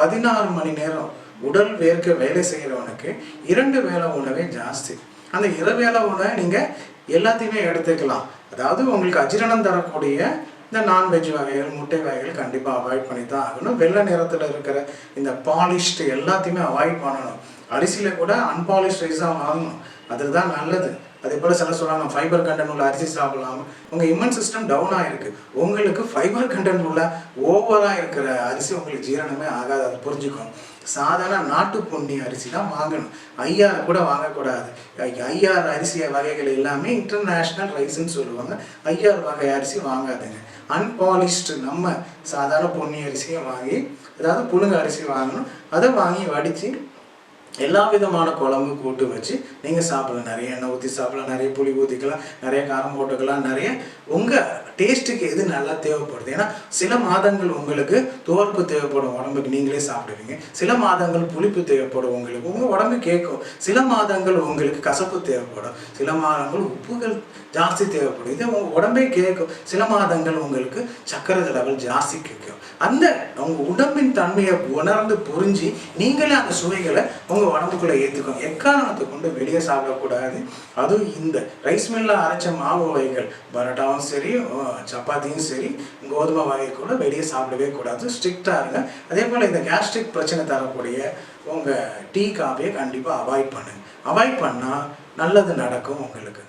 பதினாறு மணி நேரம் உடல் வேர்க்க வேலை செய்கிறவனுக்கு இரண்டு வேளை உணவே ஜாஸ்தி. அந்த இரவேளை உணவை நீங்கள் எல்லாத்தையுமே எடுத்துக்கலாம். அதாவது உங்களுக்கு அஜீரணம் தரக்கூடிய இந்த நான்வெஜ் வகைகள் முட்டை வகைகள் கண்டிப்பாக அவாய்ட் பண்ணி தான் ஆகணும். வெள்ளை நிறத்தில் இருக்கிற இந்த பாலிஷ்டு எல்லாத்தையுமே அவாய்ட் பண்ணணும். அரிசியில் கூட அன்பாலிஷ்ட் ரைஸாக வாங்கணும். அதுதான் நல்லது. அதே போல் சில சொல்கிறாங்க ஃபைபர் கண்டென்ட் உள்ள அரிசி சாப்பிடலாம். உங்கள் இம்யூன் சிஸ்டம் டவுன் ஆகிருக்கு உங்களுக்கு ஃபைபர் கண்டென்ட் உள்ள ஓவராக இருக்கிற அரிசி உங்களுக்கு ஜீரணமே ஆகாது. அதை புரிஞ்சுக்கணும். சாதாரண நாட்டு பொன்னி அரிசி தான் வாங்கணும். ஐஆர் கூட வாங்கக்கூடாது. ஐஆர் அரிசி வகைகள் எல்லாமே இன்டர்நேஷ்னல் ரைஸ்ன்னு சொல்லுவாங்க. ஐஆர் வகை அரிசி வாங்காதுங்க. அன்பாலிஷ்டு நம்ம சாதாரண பொன்னி அரிசியை வாங்கி அதாவது புழுங்க அரிசி வாங்கணும். அதை வாங்கி வடித்து எல்லா விதமான குழம்பு கூட்டு வச்சு நீங்கள் சாப்பிடலாம். நிறைய எண்ணெய் ஊற்றி சாப்பிடலாம். நிறைய புளி ஊற்றிக்கலாம் நிறைய காரம் போட்டுக்கலாம். நிறைய உங்கள் டேஸ்ட்டுக்கு எது நல்லா தேவைப்படுது? ஏன்னா சில மாதங்கள் உங்களுக்கு துவர்ப்பு தேவைப்படும். உடம்புக்கு நீங்களே சாப்பிடுவீங்க. சில மாதங்கள் புளிப்பு தேவைப்படும் உங்களுக்கு. உங்கள் உடம்பு கேட்கும். சில மாதங்கள் உங்களுக்கு கசப்பு தேவைப்படும். சில மாதங்கள் உப்புகள் ஜாஸ்தி தேவைப்படும். இது உங்கள் உடம்பே கேட்கும். சில மாதங்கள் உங்களுக்கு சக்கரை லெவல் ஜாஸ்தி கேட்கும். அந்த உங்கள் உடம்பின் தன்மையை உணர்ந்து புரிஞ்சு நீங்களே அந்த சுவைகளை உங்கள் உடம்புக்குள்ளே ஏற்றுக்கோங்க எக்காரணத்தை கொண்டு வெளியே சாப்பிடக்கூடாது? அதுவும் இந்த ரைஸ் மில்லில் அரைச்ச மாவு வகைகள் பரோட்டாவும் சரி சப்பாத்தியும் சரி கோதுமை வகை கூட வெளியே சாப்பிடவே கூடாது. ஸ்ட்ரிக்டாக இருங்க. அதே போல் இந்த கேஸ்ட்ரிக் பிரச்சனை தரக்கூடிய உங்கள் டீ காஃபியை கண்டிப்பாக அவாய்ட் பண்ணுங்க. அவாய்ட் பண்ணால் நல்லது நடக்கும் உங்களுக்கு.